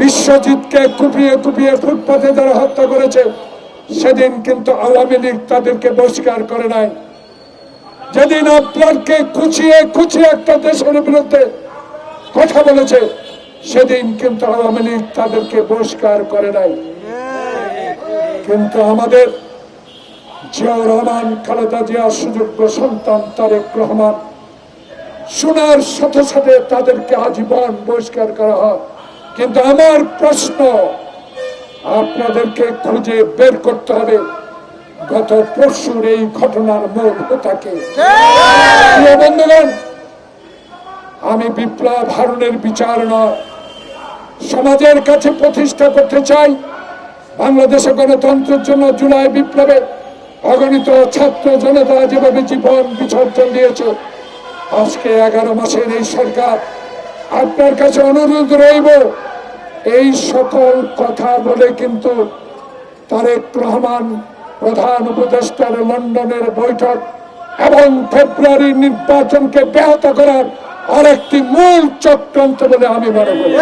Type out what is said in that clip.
বিশ্বজিৎকে কুপিয়ে কুপিয়ে ফুটপাতে যারা হত্যা করেছে, সেদিন কিন্তু আওয়ামী লীগ তাদেরকে বহিষ্কার করে নাই। যেদিন আপনারকে খুচিয়ে খুচিয়ে একটা দেশের বিরুদ্ধে কথা বলেছে, সেদিন কিন্তু আওয়ামী লীগ তাদেরকে বহিষ্কার করে নাই। কিন্তু আমাদের জিয়াউর রহমান, খালেদা জিয়ার সুযোগ্য সন্তান তারেক রহমান শোনার সাথে সাথে তাদেরকে আজীবন বহিষ্কার করা হয়। কিন্তু আমার প্রশ্ন আপনাদেরকে খুঁজে বের করতে হবে। গত পরশুর এই ঘটনার মূল হোতাকে। বন্ধুগণ, আমি বিপ্লব হারুনের বিচার নয়, সমাজের কাছে প্রতিষ্ঠা করতে চাই। বাংলাদেশে গণতন্ত্রের জন্য জুলাই বিপ্লবে অগণিত ছাত্র জনতা যেভাবে জীবন বিসর্জন দিয়েছে, আজকে এগারো মাসের এই সরকার আপনার কাছে অনুরোধ রইব এই সকল কথা বলে কিন্তু তারেক রহমান প্রধান উপদেষ্টার লন্ডনের বৈঠক এবং ফেব্রুয়ারি নির্বাচনকে ব্যাহত করার আরেকটি মূল চক্রান্ত বলে আমি মনে করি।